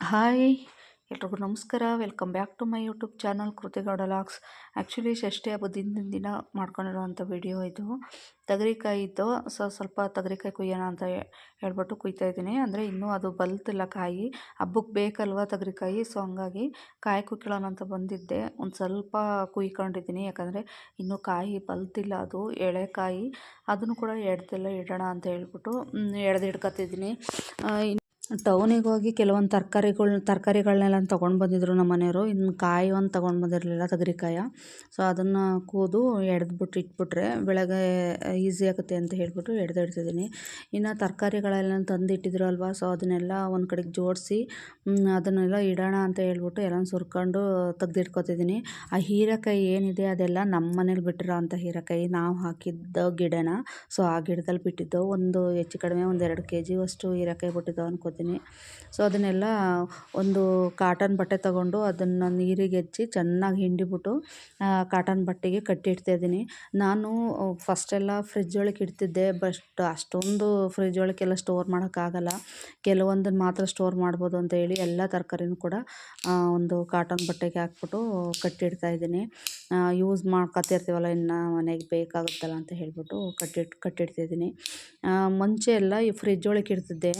Hi, ಎಲ್ರಿಗೂ ನಮಸ್ಕಾರ. Welcome back to my YouTube channel Kriti Gowda vlogs actually Shashti ಹಬ್ಬ ಹಿಂದಿನ ದಿನ ಮಾಡ್ಕೊಂಡಿರೋವಂಥ ವಿಡಿಯೋ ಇದು. ತಗರಿಕಾಯಿ ಇದ್ದು ಸೊ, ಸ್ವಲ್ಪ ತಗರಿಕಾಯಿ ಕುಯ್ಯೋಣ ಅಂತ ಹೇಳ್ಬಿಟ್ಟು ಕುಯ್ತಾ ಇದ್ದೀನಿ. ಅಂದರೆ ಇನ್ನೂ ಅದು ಬಲ್ತಿಲ್ಲ ಕಾಯಿ. ಹಬ್ಬಕ್ಕೆ ಬೇಕಲ್ವ ತಗರಿಕಾಯಿ? ಸೊ, ಹಂಗಾಗಿ ಕಾಯಿ ಕುಯ್ಕೊಳ್ಳೋಣ ಅಂತ ಬಂದಿದ್ದೆ. ಒಂದು ಸ್ವಲ್ಪ ಕುಯ್ಕೊಂಡಿದ್ದೀನಿ. ಯಾಕಂದರೆ ಇನ್ನೂ ಕಾಯಿ ಬಲ್ತಿಲ್ಲ ಅದು ಎಳೆಕಾಯಿ ಅದನ್ನು ಕೂಡ ಎಡ್ದೆಲ್ಲ ಇಡೋಣ ಅಂತ ಹೇಳ್ಬಿಟ್ಟು ಎಡ್ದು ಇಡ್ಕೊತಿದ್ದೀನಿ ಟೌನಿಗೆ ಹೋಗಿ ಕೆಲವೊಂದು ತರಕಾರಿಗಳ್ನ ತರಕಾರಿಗಳ್ನೆಲ್ಲ ತೊಗೊಂಡು ಬಂದಿದ್ರು ನಮ್ಮ ಮನೆಯವರು. ಇನ್ನು ಕಾಯಿ ಒಂದು ತೊಗೊಂಡು ಬಂದಿರಲಿಲ್ಲ ತೊಗರಿಕಾಯಿ. ಸೊ ಅದನ್ನು ಕೂದು ಎಡ್ದುಬಿಟ್ಟು ಇಟ್ಬಿಟ್ರೆ ಬೆಳಗ್ಗೆ ಈಸಿ ಆಗುತ್ತೆ ಅಂತ ಹೇಳಿಬಿಟ್ಟು ಎಡ್ದು ಇಡ್ತಿದ್ದೀನಿ. ಇನ್ನು ತರಕಾರಿಗಳೆಲ್ಲ ತಂದು ಇಟ್ಟಿದ್ರು ಅಲ್ವಾ? ಸೊ ಅದನ್ನೆಲ್ಲ ಒಂದು ಕಡೆಗೆ ಜೋಡಿಸಿ ಅದನ್ನೆಲ್ಲ ಇಡೋಣ ಅಂತ ಹೇಳ್ಬಿಟ್ಟು ಎಲ್ಲ ಸುರ್ಕೊಂಡು ತೆಗ್ದಿಟ್ಕೊತಿದ್ದೀನಿ. ಆ ಹೀರೆಕಾಯಿ ಏನಿದೆ ಅದೆಲ್ಲ ನಮ್ಮ ಮನೇಲಿ ಬಿಟ್ಟಿರೋ ಅಂಥ ಹೀರೆಕಾಯಿ ನಾವು ಹಾಕಿದ್ದ ಗಿಡನ. ಸೊ ಆ ಗಿಡದಲ್ಲಿ ಬಿಟ್ಟಿದ್ದೋ ಒಂದು ಹೆಚ್ಚು ಕಡಿಮೆ ಒಂದು ಎರಡು ಕೆ ಜಿಯಷ್ಟು ಹೀರೆಕಾಯಿ ಬಿಟ್ಟಿದ್ದೋ ಅನ್ಕೋತೀನಿ. ಸೊ ಅದನ್ನೆಲ್ಲ ಒಂದು ಕಾಟನ್ ಬಟ್ಟೆ ತಗೊಂಡು ಅದನ್ನು ನೀರಿಗೆ ಹೆಚ್ಚಿ ಚೆನ್ನಾಗಿ ಹಿಂಡಿಬಿಟ್ಟು ಕಾಟನ್ ಬಟ್ಟೆಗೆ ಕಟ್ಟಿಡ್ತಾ ಇದ್ದೀನಿ. ನಾನು ಫಸ್ಟೆಲ್ಲ ಫ್ರಿಜ್ ಒಳಗೆ ಇಡ್ತಿದ್ದೆ ಬಟ್ ಅಷ್ಟೊಂದು ಫ್ರಿಜ್ ಒಳಗೆಲ್ಲ ಸ್ಟೋರ್ ಮಾಡೋಕ್ಕಾಗಲ್ಲ ಕೆಲವೊಂದನ್ನು ಮಾತ್ರ ಸ್ಟೋರ್ ಮಾಡ್ಬೋದು ಅಂತ ಹೇಳಿ ಎಲ್ಲ ತರಕಾರಿನೂ ಕೂಡ ಒಂದು ಕಾಟನ್ ಬಟ್ಟೆಗೆ ಹಾಕ್ಬಿಟ್ಟು ಕಟ್ಟಿಡ್ತಾ ಇದ್ದೀನಿ. ಯೂಸ್ ಮಾಡ್ಕೊತಿರ್ತೀವಲ್ಲ ಇನ್ನು ಮನೆಗೆ ಬೇಕಾಗುತ್ತಲ್ಲ ಅಂತ ಹೇಳ್ಬಿಟ್ಟು ಕಟ್ಟಿಟ್ಟು ಕಟ್ಟಿಡ್ತಿದ್ದೀನಿ ಮುಂಚೆ ಎಲ್ಲ ಈ ಫ್ರಿಜ್ ಒಳಗೆ ಇಡ್ತಿದ್ದೆ.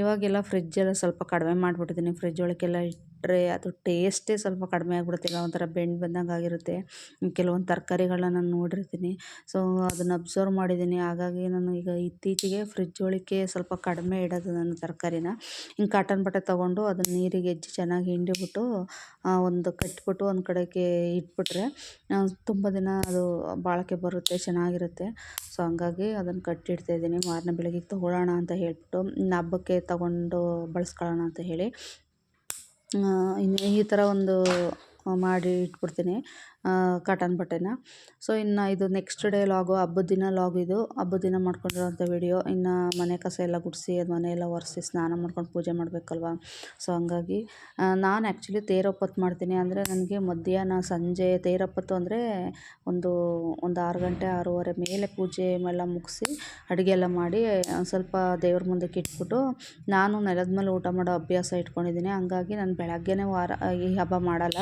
ಇವಾಗೆಲ್ಲ ಫ್ರಿಜ್ಜೆಲ್ಲ ಸ್ವಲ್ಪ ಕಡಿಮೆ ಮಾಡಿಬಿಟ್ಟಿದ್ದೀನಿ ಫ್ರಿಜ್ ಒಳಗೆಲ್ಲ ಇಟ್ಟರೆ ಅದು ಟೇಸ್ಟೇ ಸ್ವಲ್ಪ ಕಡಿಮೆ ಆಗಿಬಿಡುತ್ತೆ. ಒಂಥರ ಬೆಂಡ್ ಬಂದಂಗೆ ಆಗಿರುತ್ತೆ. ಕೆಲವೊಂದು ತರಕಾರಿಗಳನ್ನ ನಾನು ನೋಡಿರ್ತೀನಿ. ಸೊ ಅದನ್ನು ಅಬ್ಸರ್ವ್ ಮಾಡಿದ್ದೀನಿ. ಹಾಗಾಗಿ ನಾನು ಈಗ ಇತ್ತೀಚೆಗೆ ಫ್ರಿಜ್ ಒಳಕ್ಕೆ ಸ್ವಲ್ಪ ಕಡಿಮೆ ಇಡೋದು ನಾನು ತರಕಾರಿನ. ಹಿಂಗೆ ಕಾಟನ್ ಬಟ್ಟೆ ತೊಗೊಂಡು ಅದನ್ನು ನೀರಿಗೆ ಹೆಜ್ಜಿ ಚೆನ್ನಾಗಿ ಹಿಂಡಿಬಿಟ್ಟು ಒಂದು ಕಟ್ಬಿಟ್ಟು ಒಂದು ಕಡೆಗೆ ಇಟ್ಬಿಟ್ರೆ ತುಂಬ ದಿನ ಅದು ಬಾಳಕೆ ಬರುತ್ತೆ, ಚೆನ್ನಾಗಿರುತ್ತೆ. ಸೊ ಹಂಗಾಗಿ ಅದನ್ನು ಕಟ್ಟಿಡ್ತಾ ಇದ್ದೀನಿ. ಮಾರನೇ ಬೆಳಗ್ಗೆ ತೊಗೊಳ್ಳೋಣ ಅಂತ ಹೇಳ್ಬಿಟ್ಟು, ಇನ್ನು ಹಬ್ಬಕ್ಕೆ ತಗೊಂಡು ಬಳಸ್ಕೊಳ್ಳೋಣ ಅಂತ ಹೇಳಿ. ಇನ್ನು ಈ ಥರ ಒಂದು ಮಾಡಿ ಇಟ್ಬಿಡ್ತೀನಿ ಕಾಟನ್ ಬಟ್ಟೆನ. ಸೊ ಇನ್ನು ಇದು ನೆಕ್ಸ್ಟ್ ಡೇ ಲಾಗು ಹಬ್ಬದ ದಿನ ಲಾಗ್ ಇದು. ಹಬ್ಬದ ದಿನ ಮಾಡ್ಕೊಂಡಿರೋಂಥ ವಿಡಿಯೋ ಇನ್ನು ಮನೆ ಕಸ ಎಲ್ಲ ಗುಡಿಸಿ, ಅದು ಮನೆಯೆಲ್ಲ ಒರೆಸಿ ಸ್ನಾನ ಮಾಡ್ಕೊಂಡು ಪೂಜೆ ಮಾಡಬೇಕಲ್ವ? ಸೊ ಹಂಗಾಗಿ ನಾನು ಆ್ಯಕ್ಚುಲಿ ತೇರೊಪ್ಪತ್ತು ಮಾಡ್ತೀನಿ. ಅಂದರೆ ನನಗೆ ಮಧ್ಯಾಹ್ನ, ಸಂಜೆ ತೇರಪ್ಪತ್ತು ಅಂದರೆ ಒಂದು ಒಂದು ಆರು ಗಂಟೆ, ಆರೂವರೆ ಮೇಲೆ ಪೂಜೆ ಎಲ್ಲ ಮುಗಿಸಿ ಅಡುಗೆ ಎಲ್ಲ ಮಾಡಿ ಸ್ವಲ್ಪ ದೇವ್ರ ಮುಂದಕ್ಕೆ ಇಟ್ಬಿಟ್ಟು ನಾನು ನೆಲದ ಮೇಲೆ ಊಟ ಮಾಡೋ ಅಭ್ಯಾಸ ಇಟ್ಕೊಂಡಿದ್ದೀನಿ. ಹಂಗಾಗಿ ನಾನು ಬೆಳಗ್ಗೆನೇ ವಾರ, ಈ ಹಬ್ಬ ಮಾಡಲ್ಲ.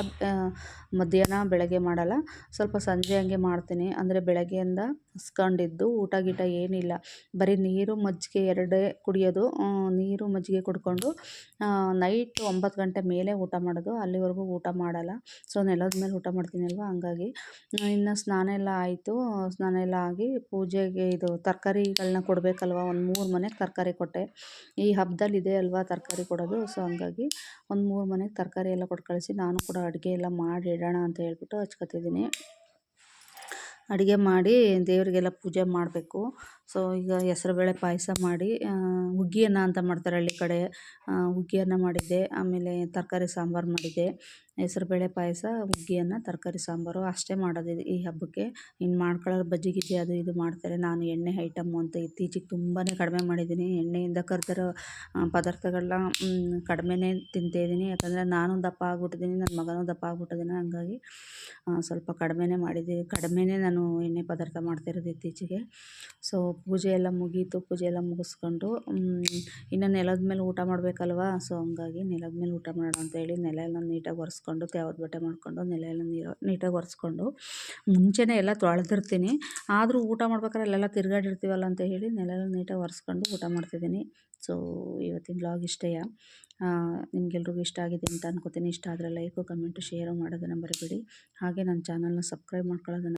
ಮಧ್ಯಾಹ್ನ ಬೆಳಗ್ಗೆ ಮಾಡಲ್ಲ. ಸ್ವಲ್ಪ ಸಂಜೆ ಹಂಗೆ ಮಾಡ್ತೀನಿ. ಅಂದರೆ ಬೆಳಗ್ಗೆಯಿಂದ ಹಸ್ಕೊಂಡಿದ್ದು ಊಟ ಗೀಟ ಏನಿಲ್ಲ. ಬರೀ ನೀರು ಮಜ್ಜಿಗೆ ಎರಡೇ ಕುಡಿಯೋದು ನೀರು ಮಜ್ಜಿಗೆ ಕುಡ್ಕೊಂಡು ನೈಟ್ ಒಂಬತ್ತು ಗಂಟೆ ಮೇಲೆ ಊಟ ಮಾಡೋದು. ಅಲ್ಲಿವರೆಗೂ ಊಟ ಮಾಡಲ್ಲ. ಸೊ ನೆಲದ ಮೇಲೆ ಊಟ ಮಾಡ್ತೀನಿ ಅಲ್ವಾ? ಹಂಗಾಗಿ, ಇನ್ನು ಸ್ನಾನ ಎಲ್ಲ ಆಯಿತು. ಸ್ನಾನ ಎಲ್ಲ ಆಗಿ ಪೂಜೆಗೆ ಇದು ತರಕಾರಿಗಳನ್ನ ಕೊಡಬೇಕಲ್ವ? ಒಂದು ಮೂರು ಮನೆಗೆ ತರಕಾರಿ ಕೊಟ್ಟೆ. ಈ ಹಬ್ಬದಲ್ಲಿ ಇದೆ ಅಲ್ವಾ ತರಕಾರಿ ಕೊಡೋದು? ಸೊ ಹಂಗಾಗಿ ಒಂದು ಮೂರು ಮನೆಗೆ ತರಕಾರಿ ಎಲ್ಲ ಕೊಟ್ಟು ಕಳಿಸಿ ನಾನು ಕೂಡ ಅಡುಗೆ ಎಲ್ಲ ಮಾಡಿ ಇಡೋಣ ಅಂತ ಹೇಳ್ಬಿಟ್ಟು ಹಚ್ಕೊತಿದ್ದೀನಿ. ಅಡುಗೆ ಮಾಡಿ ದೇವರಿಗೆಲ್ಲ ಪೂಜೆ ಮಾಡಬೇಕು. ಸೊ, ಈಗ ಹೆಸ್ರುಬೇಳೆ ಪಾಯಸ ಮಾಡಿ ಹುಗ್ಗಿಯನ್ನ ಅಂತ ಮಾಡ್ತಾರೆ ಹಳ್ಳಿ ಕಡೆ. ಹುಗ್ಗಿಯನ್ನ ಮಾಡಿದ್ದೆ, ಆಮೇಲೆ ತರಕಾರಿ ಸಾಂಬಾರು ಮಾಡಿದ್ದೆ. ಹೆಸ್ರುಬೇಳೆ ಪಾಯಸ, ಹುಗ್ಗಿಯನ್ನು, ತರಕಾರಿ ಸಾಂಬಾರು ಅಷ್ಟೇ ಮಾಡೋದು ಈ ಹಬ್ಬಕ್ಕೆ. ಇನ್ನು ಮಾಡ್ಕೊಳ್ಳೋರು ಬಜ್ಜಿ ಗಿಜ್ಜಿ ಅದು ಇದು ಮಾಡ್ತಾರೆ. ನಾನು ಎಣ್ಣೆ ಐಟಮ್ಮು ಅಂತ ಇತ್ತೀಚೆಗೆ ತುಂಬಾ ಕಡಿಮೆ ಮಾಡಿದ್ದೀನಿ. ಎಣ್ಣೆಯಿಂದ ಕರೆದಿರೋ ಪದಾರ್ಥಗಳನ್ನ ಕಡಿಮೆನೇ ತಿಂತಾಯಿದ್ದೀನಿ ಯಾಕಂದರೆ ನಾನು ದಪ್ಪ ಆಗ್ಬಿಟ್ಟಿದ್ದೀನಿ, ನನ್ನ ಮಗನೂ ದಪ್ಪ ಆಗ್ಬಿಟ್ಟಿದ್ದೀನಿ, ಹಂಗಾಗಿ ಸ್ವಲ್ಪ ಕಡಿಮೆನೇ ಮಾಡಿದ್ದೀನಿ ಕಡಿಮೆನೇ ನಾನು ಎಣ್ಣೆ ಪದಾರ್ಥ ಮಾಡ್ತಾಯಿರೋದು ಇತ್ತೀಚೆಗೆ. ಸೊ ಪೂಜೆ ಎಲ್ಲ ಮುಗೀತು, ಪೂಜೆ ಎಲ್ಲ ಮುಗಿಸ್ಕೊಂಡು ಇನ್ನು ನೆಲದ ಮೇಲೆ ಊಟ ಮಾಡಬೇಕಲ್ವ? ಸೊ ಹಂಗಾಗಿ ನೆಲದ ಮೇಲೆ ಊಟ ಮಾಡೋಣ ಅಂತೇಳಿ ನೆಲ ಎಲ್ಲ ನೀಟಾಗಿ ಒರೆಸ್ಕೊಂಡು ತ್ಯಾವದ ಬಟ್ಟೆ ಮಾಡಿಕೊಂಡು ನೆಲ ಎಲ್ಲ ನೀರು ನೀಟಾಗಿ ಒರೆಸ್ಕೊಂಡು, ಮುಂಚೆನೇ ಎಲ್ಲ ತೊಳೆದಿರ್ತೀನಿ. ಆದರೂ ಊಟ ಮಾಡ್ಬೇಕಾದ್ರೆ ಅಲ್ಲೆಲ್ಲ ತಿರುಗಾಡಿರ್ತೀವಲ್ಲ ಅಂತ ಹೇಳಿ ನೆಲ ಎಲ್ಲ ನೀಟಾಗಿ ಒರೆಸ್ಕೊಂಡು ಊಟ ಮಾಡ್ತಿದ್ದೀನಿ. ಸೊ ಇವತ್ತಿನ ಬ್ಲಾಗ್ ಇಷ್ಟೇ. ನಿಮ್ಗೆಲ್ರಿಗೂ ಇಷ್ಟ ಆಗಿದೆ ಅಂತ ಅನ್ಕೋತೀನಿ. ಇಷ್ಟ ಆದರೆ ಲೈಕು ಕಮೆಂಟು ಶೇರು ಮಾಡೋದನ್ನು ಬರಬೇಡಿ ಹಾಗೆ ನನ್ನ ಚಾನಲ್ನ ಸಬ್ಸ್ಕ್ರೈಬ್ ಮಾಡ್ಕೊಳ್ಳೋದನ್ನು